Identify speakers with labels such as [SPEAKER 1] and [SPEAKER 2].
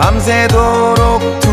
[SPEAKER 1] 밤새도록